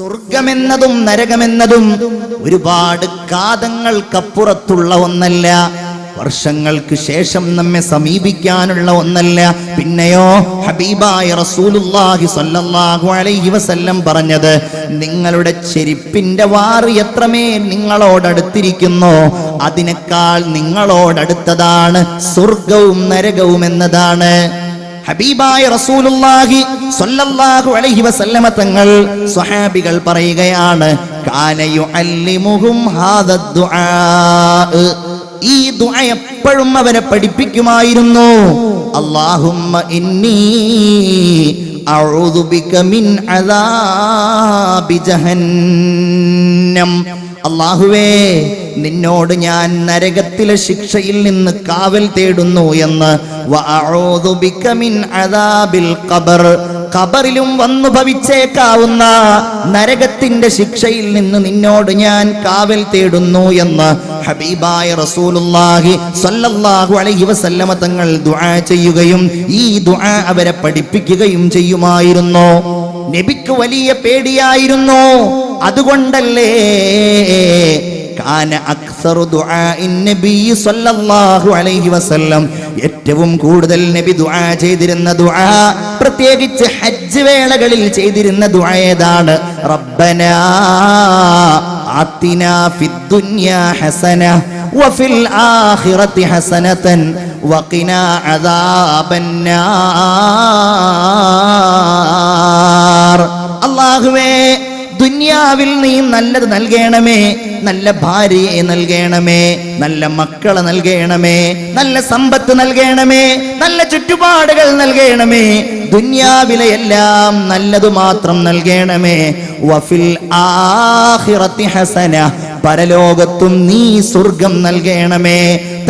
സ്വർഗമെന്നതും നരകമെന്നതും ഒരുപാട് കാതങ്ങൾക്കപ്പുറത്തുള്ള ഒന്നല്ല. വർഷങ്ങൾക്ക് ശേഷം നമ്മെ സമീപിക്കാനുള്ള ഒന്നല്ല. പിന്നെയോ ഹബീബായ റസൂലുല്ലാഹി സ്വല്ലല്ലാഹു അലൈഹി വസല്ലം പറഞ്ഞത് നിങ്ങളുടെ ചെരിപ്പിന്റെ വാറ് എത്രമേൽ നിങ്ങളോടടുത്തിരിക്കുന്നു അതിനേക്കാൾ നിങ്ങളോടടുത്തതാണ് സ്വർഗവും നരകവും എന്നതാണ്. ഹബീബായ റസൂലുള്ളാഹി സ്വല്ലല്ലാഹു അലൈഹി വസല്ലമ തങ്ങൾ സ്വഹാബികൾ പറയുകയാണ് കാന യുഅല്ലിമുഹും ഹാദ ദുആ. ഈ ദുആ എപ്പോഴും അവരെ പഠിപ്പിക്കുമായിരുന്നു. അല്ലാഹുമ്മ ഇന്നി അഊദു ബിക മിൻ അദാബി ജഹന്നം. അള്ളാഹുവേ നിന്നോട് ഞാൻ നരകത്തിലെ ശിക്ഷയിൽ നിന്ന് കാവൽ തേടുന്നു എന്ന്. ഖബർ. ഖബറിലും വന്നു ഭവിച്ചേക്കാവുന്ന നരകത്തിന്റെ ശിക്ഷയിൽ നിന്ന് നിന്നോട് ഞാൻ കാവൽ തേടുന്നു എന്ന്. ഹബീബായ റസൂലുള്ളാഹി സ്വല്ലല്ലാഹു അലൈഹി വസല്ലമ തങ്ങൾ ദുആ ചെയ്യുകയും ഈ ദുആ അവരെ പഠിപ്പിക്കുകയും ചെയ്യുമായിരുന്നു. നബിക്ക് വലിയ പേടിയായിരുന്നു. അതുകൊണ്ടല്ലേ ഏറ്റവും കൂടുതൽ നബി ദുആ ചെയ്തിരുന്ന ദുആ പ്രത്യേകിച്ച് ഹജ്ജ് വേളകളിൽ ചെയ്തിരുന്ന ദുആ ഏതാണ്? റബ്ബനാ ആത്തിനാ ഫിദ്ദുനിയാ ഹസന വഫിൽ ആഖിറതി ഹസനതൻ വഖിനാ അദാബന്നാർ. അല്ലാഹുവേ ദുന്യാവിൽ നീ നല്ലത് നൽകണമേ നല്ല ഭാര്യയെ നൽകണമേ നല്ല മക്കളെ നൽകണമേ നല്ല സമ്പത്ത് നൽകണമേ നല്ല ചുറ്റുപാടുകൾ നൽകണമേ ദുന്യാവിലെ എല്ലാം നല്ലത് മാത്രം നൽകണമേ. വഫിൽ ആഹിറത്തി ഹസന പരലോകത്തും നീ സ്വർഗം നൽകണമേ.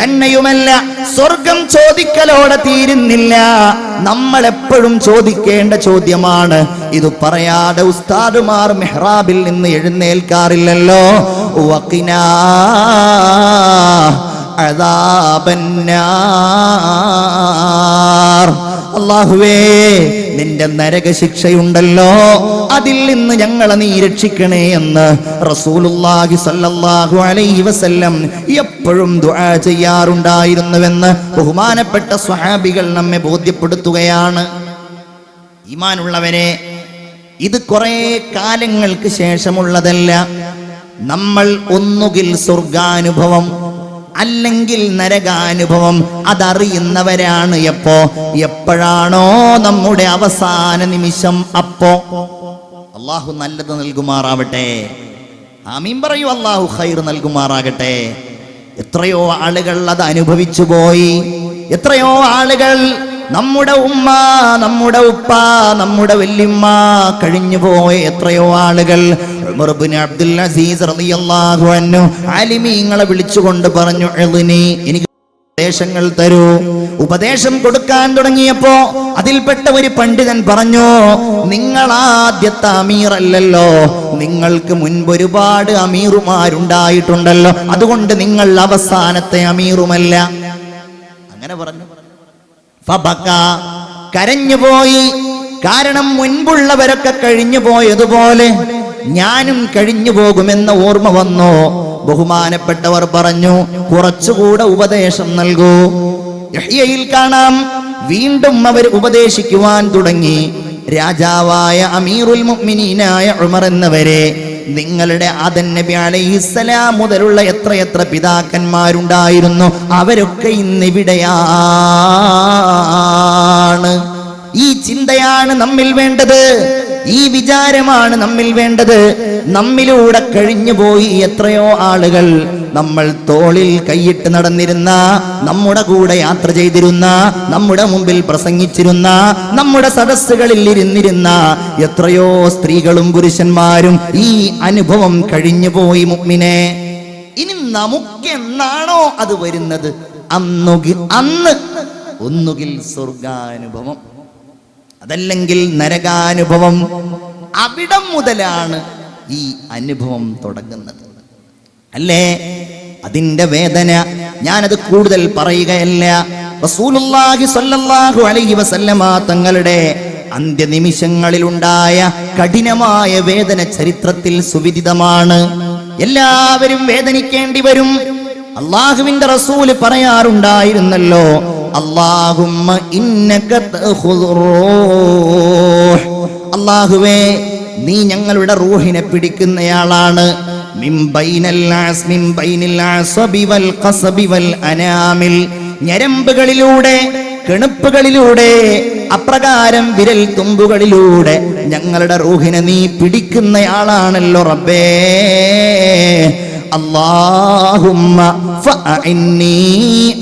തന്നെയുമല്ല സ്വർഗം ചോദിക്കലോടെ തീരുന്നില്ല. നമ്മൾ എപ്പോഴും ചോദിക്കേണ്ട ചോദ്യമാണ് ഇത് പറയാതെ ഉസ്താദുമാർ മെഹ്റാബിൽ നിന്ന് എഴുന്നേൽക്കാറില്ലല്ലോ. വക്കിനാ അള്ളാഹുവേ നിന്റെ നരക ശിക്ഷയുണ്ടല്ലോ അതിൽ നിന്ന് ഞങ്ങളെ നീ രക്ഷിക്കണേ എന്ന് റസൂലുല്ലാഹി സല്ലല്ലാഹു അലൈഹി വസല്ലം എപ്പോഴും ദുആ ചെയ്യാറുണ്ടായിരുന്നുവെന്ന് ബഹുമാനപ്പെട്ട സ്വഹാബികൾ നമ്മെ ബോധ്യപ്പെടുത്തുകയാണ്. ഈമാനുള്ളവരെ ഇത് കുറേ കാലങ്ങൾക്ക് ശേഷമുള്ളതല്ല. നമ്മൾ ഒന്നുകിൽ സ്വർഗാനുഭവം അല്ലെങ്കിൽ നരകാനുഭവം അതറിയുന്നവരാണ് എപ്പോ? എപ്പോഴാണോ നമ്മുടെ അവസാന നിമിഷം അപ്പോ? അള്ളാഹു നല്ലത് നൽകുമാറാവട്ടെ. ആമീൻ പറയൂ അള്ളാഹു ഖൈർ നൽകുമാറാകട്ടെ. എത്രയോ ആളുകൾ അത് അനുഭവിച്ചു പോയി. എത്രയോ ആളുകൾ നമ്മുടെ ഉമ്മ നമ്മുടെ ഉപ്പ നമ്മുടെ വല്യമ്മ കഴിഞ്ഞു പോയ എത്രയോ ആളുകൾ. അബ്ദുൽ അസീസ് റളിയല്ലാഹു അൻഹു ആലിമീങ്ങളെ വിളിച്ചുകൊണ്ട് പറഞ്ഞു എളിനി എനിക്ക് ഉപദേശങ്ങൾ തരൂ. ഉപദേശം കൊടുക്കാൻ തുടങ്ങിയപ്പോ അതിൽപ്പെട്ട ഒരു പണ്ഡിതൻ പറഞ്ഞു നിങ്ങൾ ആദ്യത്തെ അമീർ അല്ലല്ലോ. നിങ്ങൾക്ക് മുൻപ് ഒരുപാട് അമീറുമാരുണ്ടായിട്ടുണ്ടല്ലോ. അതുകൊണ്ട് നിങ്ങൾ അവസാനത്തെ അമീറുമല്ല. അങ്ങനെ പറഞ്ഞു. കരഞ്ഞുപോയി കാരണം മുൻപുള്ളവരൊക്കെ കഴിഞ്ഞു പോയതുപോലെ ഞാനും കഴിഞ്ഞു പോകുമെന്ന ഓർമ്മ വന്നു. ബഹുമാനപ്പെട്ടവർ പറഞ്ഞു കുറച്ചുകൂടെ ഉപദേശം നൽകൂ. യഹ്യയിൽ കാണാം. വീണ്ടും അവർ ഉപദേശിക്കുവാൻ തുടങ്ങി. രാജാവായ അമീറുൽ മുഅ്മിനീനായ ഉമർ എന്നവരെ നിങ്ങളുടെ ആദൻ നബി അലൈഹിസ്സലാം മുതലുള്ള എത്രയെത്ര പിതാക്കന്മാരുണ്ടായിരുന്നു? അവരൊക്കെ ഇന്നിവിടെയാണ് ഈ ചിന്തയാണ് നമ്മിൽ വേണ്ടത്. ഈ വിചാരമാണ് നമ്മിൽ വേണ്ടത്. നമ്മിലൂടെ കഴിഞ്ഞുപോയി എത്രയോ ആളുകൾ നമ്മൾ തോളിൽ കൈയിട്ട് നടന്നിരുന്ന നമ്മുടെ കൂടെ യാത്ര ചെയ്തിരുന്ന നമ്മുടെ മുമ്പിൽ പ്രസംഗിച്ചിരുന്ന നമ്മുടെ സദസ്സുകളിൽ ഇരുന്നിരുന്ന എത്രയോ സ്ത്രീകളും പുരുഷന്മാരും ഈ അനുഭവം കഴിഞ്ഞുപോയി മുമ്മിനെ. ഇനി നമുക്ക് എന്നാണോ അത് വരുന്നത്? അന്നുകിൽ അന്ന് ഒന്നുകിൽ സ്വർഗാനുഭവം. അതല്ലെങ്കിൽ നരകാനുഭവം അവിടം മുതലാണ് ഈ അനുഭവം തുടങ്ങുന്നത്. അല്ലേ? അതിന്റെ വേദന ഞാനത് കൂടുതൽ പറയുകയല്ല. റസൂലുള്ളാഹി സ്വല്ലല്ലാഹു അലൈഹി വസല്ലമ തങ്ങളുടെ അന്ത്യനിമിഷങ്ങളിലുണ്ടായ കഠിനമായ വേദന ചരിത്രത്തിൽ സുവിദിതമാണ്. എല്ലാവരും വേദനിക്കേണ്ടി വരും. അള്ളാഹുവിന്റെ റസൂൽ പറയാറുണ്ടായിരുന്നല്ലോ അള്ളാഹുവേ നീ ഞങ്ങളുടെ റൂഹിനെ പിടിക്കുന്നയാളാണ്. ഞരമ്പുകളിലൂടെ കെണുപ്പുകളിലൂടെ അപ്രകാരം വിരൽ തുമ്പുകളിലൂടെ ഞങ്ങളുടെ റൂഹിനെ നീ പിടിക്കുന്നയാളാണല്ലോ റബ്ബേ. അള്ളാഹുമ്മ فأعني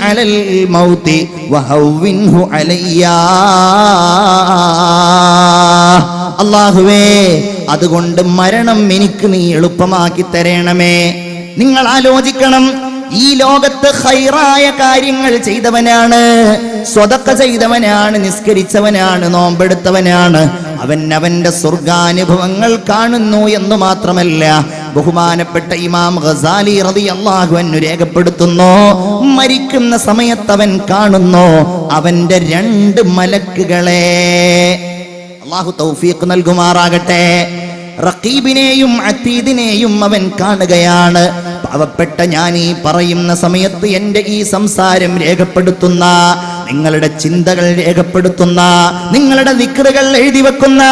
على الموت وهونه علي അള്ളാഹുവേ അതുകൊണ്ട് മരണം എനിക്ക് നീ എളുപ്പമാക്കി തരണമേ നിങ്ങൾ ആലോചിക്കണം ഈ ലോകത്ത് ഹൈറായ കാര്യങ്ങൾ ചെയ്തവനാണ് സ്വതക്ക ചെയ്തവനാണ് നിസ്കരിച്ചവനാണ് നോമ്പെടുത്തവനാണ് അവൻ അവന്റെ സ്വർഗാനുഭവങ്ങൾ കാണുന്നു എന്ന് മാത്രമല്ല ബഹുമാനപ്പെട്ട ഇമാം ഗസാലി റതി അള്ളാഹു അന്നു രേഖപ്പെടുത്തുന്നു മരിക്കുന്ന സമയത്ത് അവൻ കാണുന്നു അവന്റെ രണ്ട് മലക്കുകളെ. അള്ളാഹു തൗഫീഖ് നൽകുമാറാകട്ടെ. റഖീബിനെയും അത്തീദിനെയും അവൻ കാണുകയാണ്. പാവപ്പെട്ട ഞാൻ ഈ പറയുന്ന സമയത്ത് എന്റെ ഈ സംസാരം രേഖപ്പെടുത്തുന്ന നിങ്ങളുടെ ചിന്തകൾ രേഖപ്പെടുത്തുന്ന നിങ്ങളുടെ വിക്രുകൾ എഴുതി വെക്കുന്ന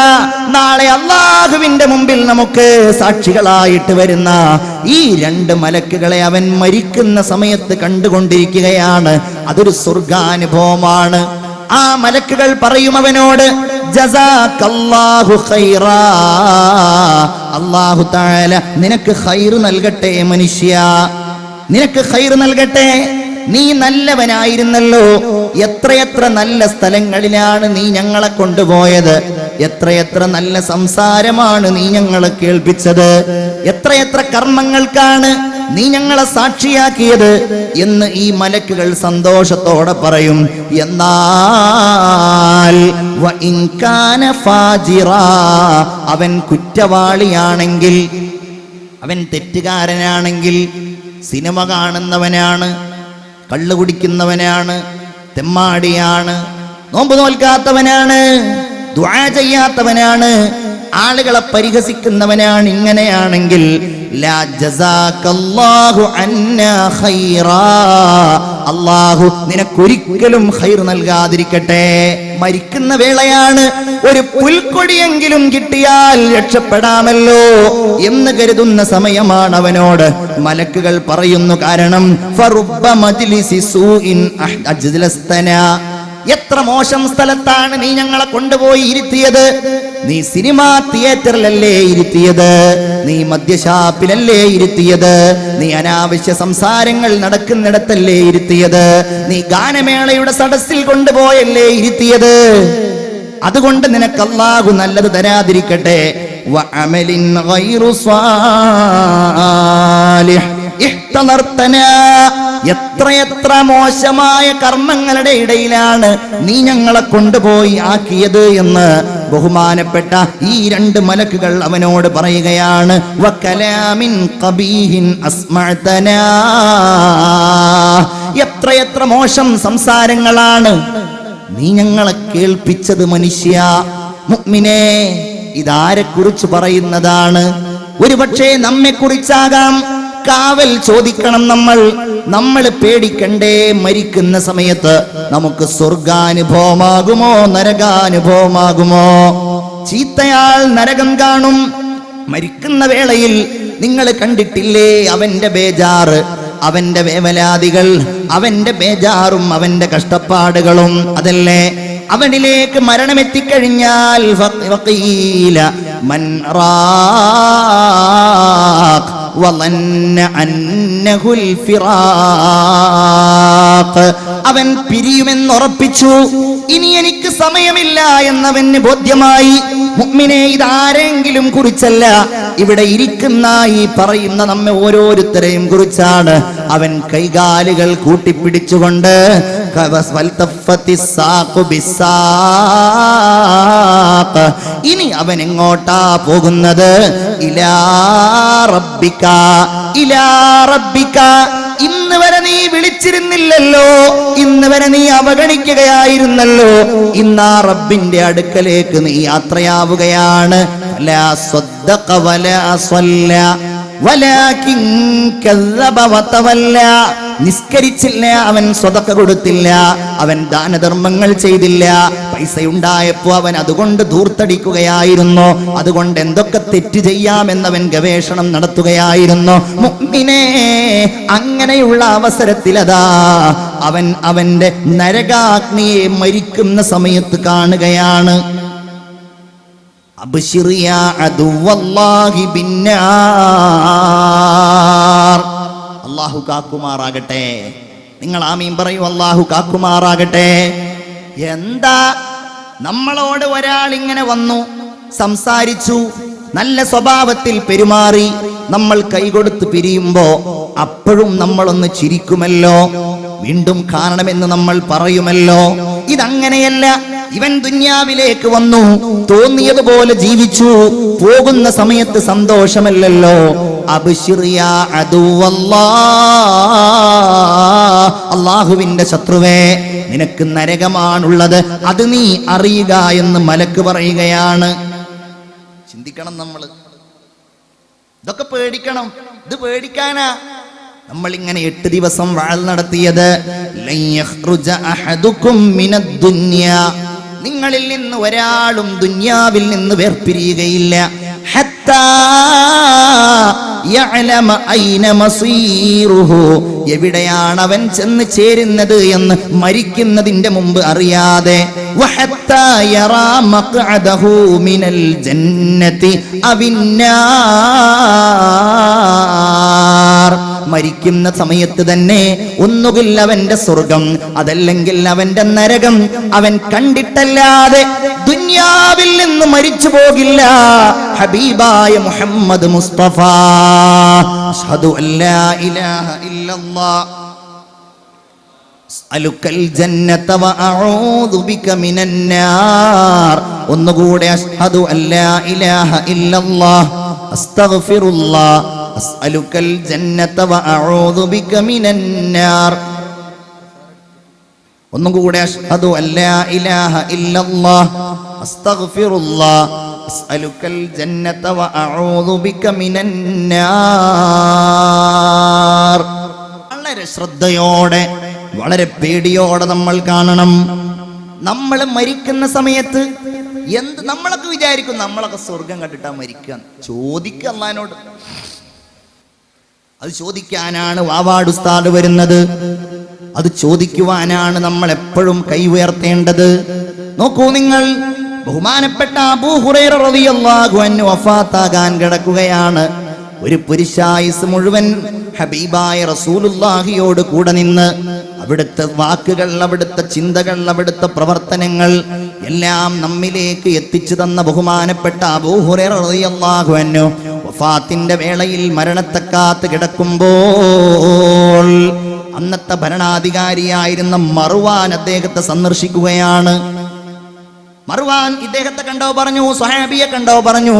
നാളെ അള്ളാഹുവിന്റെ മുമ്പിൽ നമുക്ക് സാക്ഷികളായിട്ട് വരുന്ന ഈ രണ്ട് മലക്കുകളെ അവൻ മരിക്കുന്ന സമയത്ത് കണ്ടുകൊണ്ടിരിക്കുകയാണ്. അതൊരു സ്വർഗാനുഭവമാണ്. ആ മലക്കുകൾ പറയും അവനോട് അള്ളാഹു താല നിനക്ക് ഹൈറ് നൽകട്ടെ മനുഷ്യ. നിനക്ക് ഹൈറ് നൽകട്ടെ. നീ നല്ലവനായിരുന്നല്ലോ. എത്രയെത്ര നല്ല സ്ഥലങ്ങളിലാണ് നീ ഞങ്ങളെ കൊണ്ടുപോയത്. എത്രയെത്ര നല്ല സംസാരമാണ് നീ ഞങ്ങളെ കേൾപ്പിച്ചത്. എത്രയെത്ര കർമ്മങ്ങൾക്കാണ് നീ ഞങ്ങളെ സാക്ഷിയാക്കിയത് എന്ന് ഈ മലക്കുകൾ സന്തോഷത്തോടെ പറയും. എന്നാൽ അവൻ കുറ്റവാളിയാണെങ്കിൽ അവൻ തെറ്റുകാരനാണെങ്കിൽ സിനിമ കാണുന്നവനാണ് കള്ളു കുടിക്കുന്നവനാണ് തെമ്മാടിയാണ് നോമ്പ് നോൽക്കാത്തവനാണ് ദ്വാ ചെയ്യാത്തവനാണ് ആളുകളെ പരിഹസിക്കുന്നവനാണ് ഇങ്ങനെയാണെങ്കിൽ അള്ളാഹു നിനക്കൊരിക്കലും ഹൈർ നൽകാതിരിക്കട്ടെ. മരിക്കുന്ന വേളയാണ് ഒരു പുൽക്കൊടിയെങ്കിലും കിട്ടിയാൽ രക്ഷപ്പെടാമല്ലോ എന്ന് കരുതുന്ന സമയമാണ് അവനോട് മലക്കുകൾ പറയുന്നു കാരണം എത്ര മോശം സ്ഥലത്താണ് നീ ഞങ്ങളെ കൊണ്ടുപോയി ഇരുത്തിയത്? നീ സിനിമാ തിയേറ്ററിലല്ലേ ഇരുത്തിയത്? നീ മദ്യഷാപ്പിലല്ലേ ഇരുത്തിയത്? നീ അനാവശ്യ സംസാരങ്ങൾ നടക്കുന്നിടത്തല്ലേ ഇരുത്തിയത്? നീ ഗാനമേളയുടെ സദസ്സിൽ കൊണ്ടുപോയല്ലേ ഇരുത്തിയത്? അതുകൊണ്ട് നിനക്ക് അല്ലാഹു നല്ലത് തരാതിരിക്കട്ടെ. വഅമലിൻ ഗൈറു സ്വാലിഹ്. എത്രയെത്ര മോശമായ കർമ്മങ്ങളുടെ ഇടയിലാണ് നീ ഞങ്ങളെ കൊണ്ടുപോയി ആക്കിയത് എന്ന് ബഹുമാനപ്പെട്ട ഈ രണ്ട് മലക്കുകൾ അവനോട് പറയുകയാണ്. എത്രയെത്ര മോശം സംസാരങ്ങളാണ് നീ ഞങ്ങളെ കേൾപ്പിച്ചത് മനുഷ്യ. മുഅ്മിനേ ഇതാരെ കുറിച്ച് പറയുന്നതാണ്? ഒരുപക്ഷെ നമ്മെ കുറിച്ചാകാം കാവൽ ചോദിക്കണം നമ്മൾ നമ്മൾ പേടിക്കണ്ടേ മരിക്കുന്ന സമയത്ത് നമുക്ക് സ്വർഗാനുഭവമാകുമോ നരകാനുഭവമാകുമോ ചീത്തയാൾ നരകം കാണും മരിക്കുന്ന വേളയിൽ നിങ്ങൾ കണ്ടിട്ടില്ലേ അവന്റെ ബേജാറ് അവന്റെ വേവലാദികൾ അവന്റെ ബേജാറും അവന്റെ കഷ്ടപ്പാടുകളും അതല്ലേ അവനിലേക്ക് മരണമെത്തിക്കഴിഞ്ഞാൽ മൻ അവൻ പിരിയുമെന്ന് പിരിയുമെന്നുറപ്പിച്ചു. ഇനി എനിക്ക് സമയമില്ല എന്നവന് ബോധ്യമായി. മുഅ്മിനെ ഇതാരെങ്കിലും കുറിച്ചല്ല. ഇവിടെ ഇരിക്കുന്ന ഈ പറയുന്ന നമ്മെ ഓരോരുത്തരെയും കുറിച്ചാണ്. അവൻ കൈകാലുകൾ കൂട്ടിപ്പിടിച്ചുകൊണ്ട്. ഇനി അവൻ എങ്ങോട്ടാ പോകുന്നത്? ഇലാ റബ്ബിക ഇലാ റബ്ബിക. ഇന്ന് വരെ നീ വിളിച്ചിരുന്നില്ലല്ലോ ഇന്ന് വരെ നീ അവഗണിക്കുകയായിരുന്നല്ലോ. ഇന്ന് ആ റബ്ബിന്റെ അടുക്കലേക്ക് നീ യാത്രയാവുകയാണ്. ലാ സ്വദ്ദഖ വലാ നിസ്കരിച്ചില്ല അവൻ സ്വതക്ക കൊടുത്തില്ല അവൻ ദാനധർമ്മങ്ങൾ ചെയ്തില്ല പൈസ ഉണ്ടായപ്പോ അവൻ അതുകൊണ്ട് ധൂർത്തടിക്കുകയായിരുന്നു അതുകൊണ്ട് എന്തൊക്കെ തെറ്റ് ചെയ്യാമെന്നവൻ ഗവേഷണം നടത്തുകയായിരുന്നു. മുഅ്മിനേ അങ്ങനെയുള്ള അവസരത്തിലതാ അവൻ അവന്റെ നരകാഗ്നിയെ മരിക്കുന്ന സമയത്ത് കാണുകയാണ്. അബ്ശിറിയ അതുവല്ലാഹി ബിന്നാർ അള്ളാഹു കാക്കുമാറാകട്ടെ. നിങ്ങൾ ആമീൻ പറയൂ അള്ളാഹു കാക്കുമാറാകട്ടെ. എന്താ? നമ്മളോട് ഒരാൾ ഇങ്ങനെ വന്നു സംസാരിച്ചു നല്ല സ്വഭാവത്തിൽ പെരുമാറി നമ്മൾ കൈകൊടുത്ത് പിരിയുമ്പോ അപ്പോഴും നമ്മളൊന്ന് ചിരിക്കുമല്ലോ. വീണ്ടും കാണണമെന്ന് നമ്മൾ പറയുമല്ലോ. ഇതങ്ങനെയല്ല. ഇവൻ ദുന്യാവിലേക്ക് വന്നു തോന്നിയതുപോലെ ജീവിച്ചു പോകുന്ന സമയത്ത് സന്തോഷമല്ലല്ലോ. അള്ളാഹുവിന്റെ ശത്രുവേ നിനക്ക് നരകമാണുള്ളത്. അത് നീ അറിയുക എന്ന് മലക്ക് പറയുകയാണ്. ചിന്തിക്കണം നമ്മൾ. ഇതൊക്കെ പേടിക്കണം. ഇത് പേടിക്കാനാ. നമ്മൾ ഇങ്ങനെ എട്ട് ദിവസം വാൾ നടത്തിയത്. നിങ്ങളിൽ നിന്ന് ഒരാളും ദുന്യാവിൽ നിന്ന് വേർപിരിയുകയില്ല. എവിടെയാണ് അവൻ ചെന്ന് ചേരുന്നത് എന്ന് മരിക്കുന്നതിന്റെ മുമ്പ് അറിയാതെ. മരിക്കുന്ന സമയത്ത് തന്നെ ഒന്നുകിൽ അവന്റെ സ്വർഗം അതല്ലെങ്കിൽ അവന്റെ നരകം. അവൻ കണ്ടിട്ടല്ലാതെ ദുന്യാവിൽ നിന്ന് മരിച്ചു പോകില്ല. ഹബീബായ മുഹമ്മദ് മുസ്തഫ. അഷ്ഹദു അല്ലാ ഇലാഹ ഇല്ലല്ലാഹ് അലുക്കൽ ജന്നത വഅഊദു ബിക മിനന്നാർ ഒന്നുകൂടെ അഷ്ഹദു അല്ലാ ഇലാഹ ഇല്ലല്ലാഹ് അസ്തഗ്ഫിറുല്ലാഹ് അസ്അലുക്കൽ ജന്നത വഅഊദു ബിക മിനന്നാർ ഒന്നും കൂടെ അഷ്ഹദു അല്ലാ ഇലാഹ ഇല്ലല്ലാഹ്. അസ്തഗ്ഫിറുല്ലാഹ്. അസ്അലുക്കൽ ജന്നത വഅഊദു ബിക മിനന്നാർ വളരെ ശ്രദ്ധയോടെ വളരെ പേടിയോടെ നമ്മൾ കാണണം. നമ്മൾ മരിക്കുന്ന സമയത്ത് എന്ത് നമ്മളൊക്കെ വിചാരിക്കും? നമ്മളൊക്കെ സ്വർഗം കണ്ടിട്ടാ മരിക്കുക. ചോദിക്കുക അള്ളഹാനോട്. അത് ചോദിക്കാനാണ് വാവാട് ഉസ്താദ് വരുന്നത്. അത് ചോദിക്കുവാനാണ് നമ്മൾ എപ്പോഴും കൈ ഉയർത്തേണ്ടത് നോക്കൂ നിങ്ങൾ ബഹുമാനപ്പെട്ട അബൂ ഹുറൈറ റളിയല്ലാഹു അൻഹു വഫാത്താകാൻ കിടക്കുകയാണ്. ഒരു പുരുഷായുസ് മുഴുവൻ ഹബീബായ റസൂലുല്ലാഹിയോട് കൂടെ നിന്ന് അവിടുത്തെ വാക്കുകൾ അവിടുത്തെ ചിന്തകൾ അവിടുത്തെ പ്രവർത്തനങ്ങൾ എല്ലാം നമ്മിലേക്ക് എത്തിച്ചു തന്ന ബഹുമാനപ്പെട്ട അബൂ ഹുറൈറ റളിയല്ലാഹു അൻഹു വഫാത്തിന്റെ വേളയിൽ മരണത്തെ കാത്ത് കിടക്കുമ്പോൾ അന്നത്തെ ഭരണാധികാരിയായിരുന്ന മറുവാൻ അദ്ദേഹത്തെ സന്ദർശിക്കുകയാണ്. മറുവാൻ ഇദ്ദേഹത്തെ കണ്ടോ പറഞ്ഞു? സ്വഹാബിയെ കണ്ടോ പറഞ്ഞു?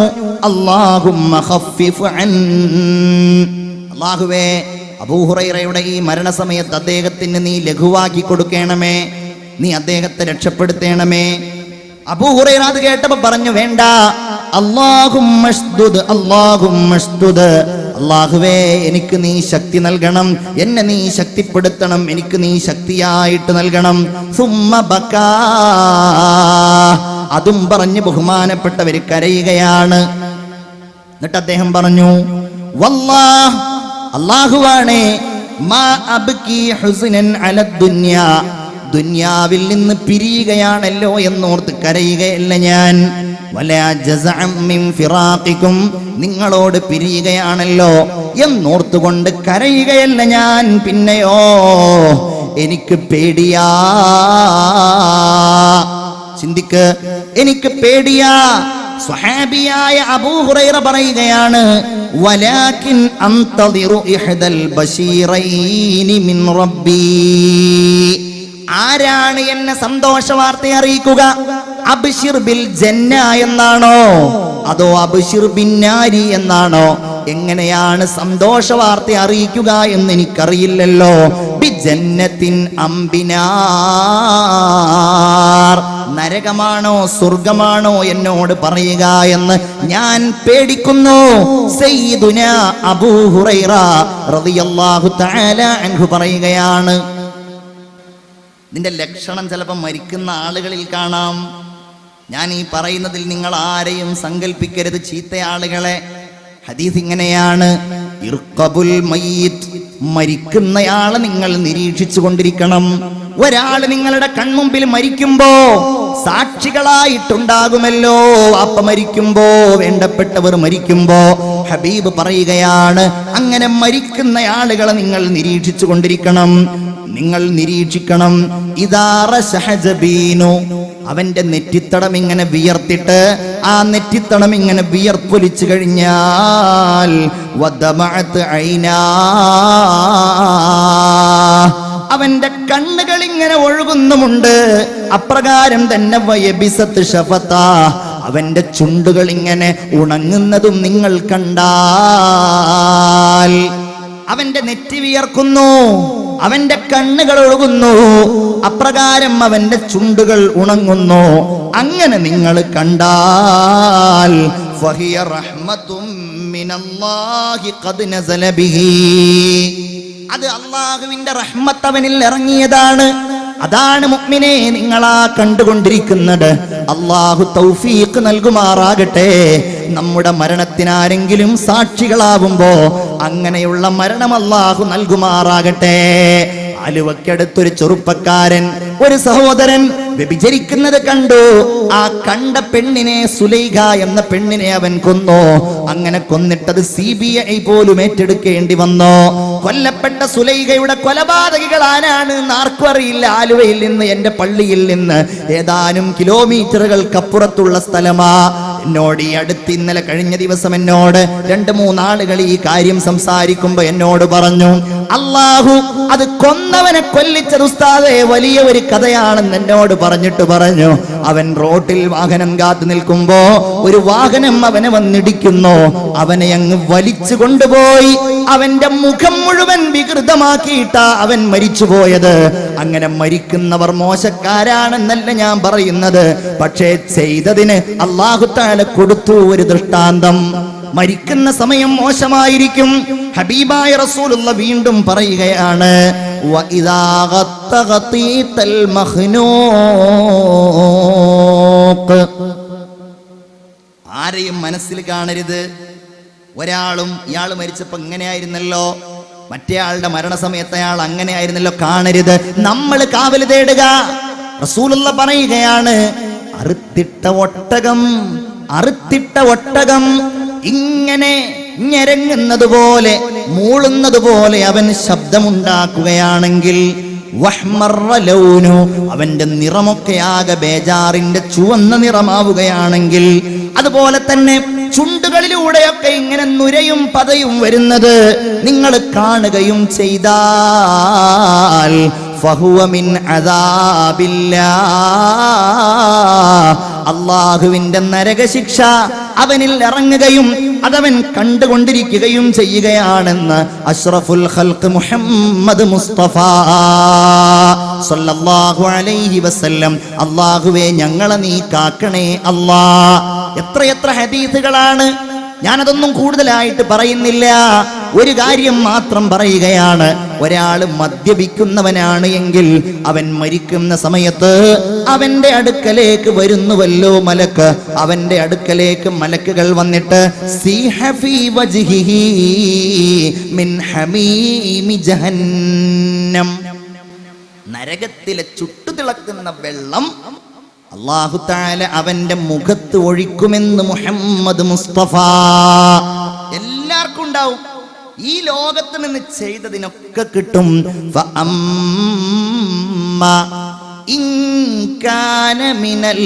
അള്ളാഹുവേ അബൂഹുറയുടെ ഈ മരണസമയത്ത് അദ്ദേഹത്തിന് നീ ലഘുവാക്കി കൊടുക്കണമേ. നീ അദ്ദേഹത്തെ രക്ഷപ്പെടുത്തേണമേ. അബൂഹുറൈറ അത് കേട്ടപ്പോ പറഞ്ഞു വേണ്ട. അള്ളാഹും അള്ളാഹുമ്മഷ്ദുദ് അള്ളാഹുവേ എനിക്ക് നീ ശക്തി നൽകണം. എന്നെ നീ ശക്തിപ്പെടുത്തണം. എനിക്ക് നീ ശക്തിയായിട്ട് നൽകണം. ബക്കാ അതും പറഞ്ഞ് ബഹുമാനപ്പെട്ടവർ കരയുകയാണ്. എന്നിട്ട് അദ്ദേഹം പറഞ്ഞു അള്ളാഹുവാണേ മാ അബ്കി ദുന്യാവിൽ നിന്ന് പിരിയുകയാണല്ലോ എന്നോർത്ത് കരയുകയല്ല ഞാൻ. ഫിറാഖിക്കും നിങ്ങളോട് പിരിയുകയാണല്ലോ എന്നോർത്തുകൊണ്ട് കരയുകയല്ല ഞാൻ. പിന്നെയോ എനിക്ക് പേടിയാ. ചിന്തിക്ക് എനിക്ക് പേടിയാ. സ്വഹാബിയായ അബൂഹുറൈറ പറയുകയാണ് വലാകിൻ മിൻ റബ്ബി. ആരാണ് എന്നെ സന്തോഷ വാർത്ത അറിയിക്കുക? അബിഷിർ ബിൽ ജന്ന എന്നാണോ? അതോ അബിഷിർ ബിന്നാരി എന്നാണോ? എങ്ങനെയാണ് സന്തോഷ വാർത്ത അറിയിക്കുക എന്ന് എനിക്കറിയില്ലല്ലോ. ബി ജന്നത്തിൻ അമ്പിനാർ. നരകമാണോ സ്വർഗമാണോ എന്നോട് പറയുക എന്ന് ഞാൻ പേടിക്കുന്നു. അബൂ ഹുറൈറ റളിയല്ലാഹു തആല അൻഹു പറയുകയാണ്. ഇതിന്റെ ലക്ഷണം ചിലപ്പോൾ മരിക്കുന്ന ആളുകളിൽ കാണാം. ഞാൻ ഈ പറയുന്നതിൽ നിങ്ങൾ ആരെയും സങ്കല്പിക്കരുത് ചീത്ത ആളുകളെ ഹദീസ് ഇങ്ങനെയാണ്. ഇർക്കബുൽ മയ്യിത്ത് മരിക്കുന്നയാളെ നിങ്ങൾ നിരീക്ഷിച്ചു കൊണ്ടിരിക്കണം. ഒരാൾ നിങ്ങളുടെ കൺമുമ്പിൽ മരിക്കുമ്പോ സാക്ഷികളായിട്ടുണ്ടാകുമല്ലോ. അപ്പ മരിക്കുമ്പോ വേണ്ടപ്പെട്ടവർ മരിക്കുമ്പോ ഹബീബ് പറയുകയാണ് അങ്ങനെ മരിക്കുന്ന ആളുകളെ നിങ്ങൾ നിരീക്ഷിച്ചു കൊണ്ടിരിക്കണം നിങ്ങൾ നിരീക്ഷിക്കണം. ഇതാറ സഹജബീനു അവന്റെ നെറ്റിത്തടം ഇങ്ങനെ വിയർത്തിട്ട് ആ നെറ്റിത്തടം ഇങ്ങനെ വിയർപ്പൊലിച്ചു കഴിഞ്ഞാൽ. അവന്റെ കണ്ണുകൾ ഇങ്ങനെ ഒഴുകുന്നുമുണ്ട്. അപ്രകാരം തന്നെ വയബിസത്ത് ഷഫത്ത അവന്റെ ചുണ്ടുകൾ ഇങ്ങനെ ഉണങ്ങുന്നതും നിങ്ങൾ കണ്ടാൽ അവന്റെ നെറ്റി വിയർക്കുന്നു അവന്റെ കണ്ണുകൾ ഒഴുകുന്നു അപ്രകാരം അവന്റെ ചുണ്ടുകൾ ഉണങ്ങുന്നു. അങ്ങനെ നിങ്ങൾ കണ്ടാൽ അത് അള്ളാഹുവിന്റെ റഹ്മത്ത് അവനിൽ ഇറങ്ങിയതാണ്. അതാണ് മുഗ്മിനെ നിങ്ങളാ കണ്ടുകൊണ്ടിരിക്കുന്നത്. അള്ളാഹു തൗഫീഖ് നൽകുമാറാകട്ടെ. നമ്മുടെ മരണത്തിനാരെങ്കിലും സാക്ഷികളാവുമ്പോ അങ്ങനെയുള്ള മരണം അള്ളാഹു നൽകുമാറാകട്ടെ. ആലുവക്കടുത്തൊരു ചെറുപ്പക്കാരൻ ഒരു സഹോദരൻ വ്യഭിചരിക്കുന്നത് കണ്ടു. ആ കണ്ട പെണ്ണിനെ സുലൈഖ എന്ന പെണ്ണിനെ അവൻ കൊന്നു? അങ്ങനെ കൊന്നിട്ടത് സി ബി ഐ പോലും ഏറ്റെടുക്കേണ്ടി വന്നു? കൊല്ലപ്പെട്ട സുലൈകയുടെ കൊലപാതകികൾ ആരാണ് ആർക്കും അറിയില്ല. ആലുവയിൽ നിന്ന് എന്റെ പള്ളിയിൽ നിന്ന് ഏതാനും കിലോമീറ്ററുകൾക്കപ്പുറത്തുള്ള സ്ഥലമാ. എന്നോട് ഈ അടുത്ത് ഇന്നലെ കഴിഞ്ഞ ദിവസം എന്നോട് രണ്ട് മൂന്നാളുകൾ ഈ കാര്യം സംസാരിക്കുമ്പോ എന്നോട് പറഞ്ഞു അള്ളാഹു അത് കൊന്നവനെ കൊല്ലിച്ചത് ഉസ്താദെ വലിയ ഒരു കഥയാണെന്ന് എന്നോട് പറഞ്ഞിട്ട് പറഞ്ഞു. അവൻ റോട്ടിൽ വാഹനം കാത്തു നിൽക്കുമ്പോ ഒരു വാഹനം അവനെ വന്നിടിക്കുന്നു. അവനെ അങ്ങ് വലിച്ചു കൊണ്ടുപോയി. അവന്റെ മുഖം മുഴുവൻ വികൃതമാക്കിയിട്ടാ അവൻ മരിച്ചുപോയത്. അങ്ങനെ മരിക്കുന്നവർ മോശക്കാരാണെന്നല്ല ഞാൻ പറയുന്നത്. പക്ഷേ ചെയ്തതിന് അള്ളാഹുത്താല കൊടുത്തു ഒരു ദൃഷ്ടാന്തം. മരിക്കുന്ന സമയം മോശമായിരിക്കും. ഹബീബായ റസൂലുള്ള വീണ്ടും പറയുകയാണ് ആരെയും മനസ്സിൽ കാണരുത്. ഒരാളും ഇയാൾ മരിച്ചപ്പോൾ ഇങ്ങനെയായിരുന്നല്ലോ. മറ്റേ ആളുടെ മരണസമയത്ത് അയാൾ അങ്ങനെയായിരുന്നല്ലോ കാണരുത്. നമ്മൾ കാവൽ തേടുക. റസൂലുള്ള പറയുകയാണ് അറുത്തിട്ട ഒട്ടകം അറുത്തിട്ട ഒട്ടകം ഇങ്ങനെ ഞരങ്ങുന്നത് പോലെ മൂളുന്നത് പോലെ അവൻ ശബ്ദമുണ്ടാക്കുകയാണെങ്കിൽ അവന്റെ നിറമൊക്കെ ആകെ ബേജാറിന്റെ ചുവന്ന നിറമാവുകയാണെങ്കിൽ അതുപോലെ തന്നെ ചുണ്ടുകളിലൂടെയൊക്കെ ഇങ്ങനെ നുരയും പതയും വരുന്നത് നിങ്ങൾ കാണുകയും ചെയ്താൽ. അള്ളാഹുവിന്റെ നരകശിക്ഷ അവനിൽ ഇറങ്ങുകയും അതവൻ കണ്ടുകൊണ്ടിരിക്കുകയും ചെയ്യുകയാണെന്ന് അഷ്റഫുൽ ഖൽഖ് മുഹമ്മദ് മുസ്തഫ സല്ലല്ലാഹു അലൈഹി വസല്ലം. അള്ളാഹുവേ ഞങ്ങളെ നീ കാക്കണേ അല്ലാ. എത്രയെത്ര ഹദീസുകളാണ്. ഞാനതൊന്നും കൂടുതലായിട്ട് പറയുന്നില്ല. ഒരു കാര്യം മാത്രം പറയുകയാണ്. ഒരാൾ മദ്യപിക്കുന്നവനാണ് എങ്കിൽ അവൻ മരിക്കുന്ന സമയത്ത് അവന്റെ അടുക്കലേക്ക് വരുന്നുവല്ലോ മലക്ക്. അവന്റെ അടുക്കലേക്ക് മലക്കുകൾ വന്നിട്ട് "സീഹ ഫീ വജ്ഹിഹി മിൻ ഹമീമി ജഹന്നം. നരകത്തിലെ ചുട്ടുതിളക്കുന്ന വെള്ളം അള്ളാഹുത്താല അവന്റെ മുഖത്ത് ഒഴിക്കുമെന്ന് മുഹമ്മദ് മുസ്തഫ. എല്ലാവർക്കും ഉണ്ടാവും. ഈ ലോകത്ത് നിന്ന് ചെയ്തതിനൊക്കെ കിട്ടും. ഫഅമ്മ ഇൻ മിനൽ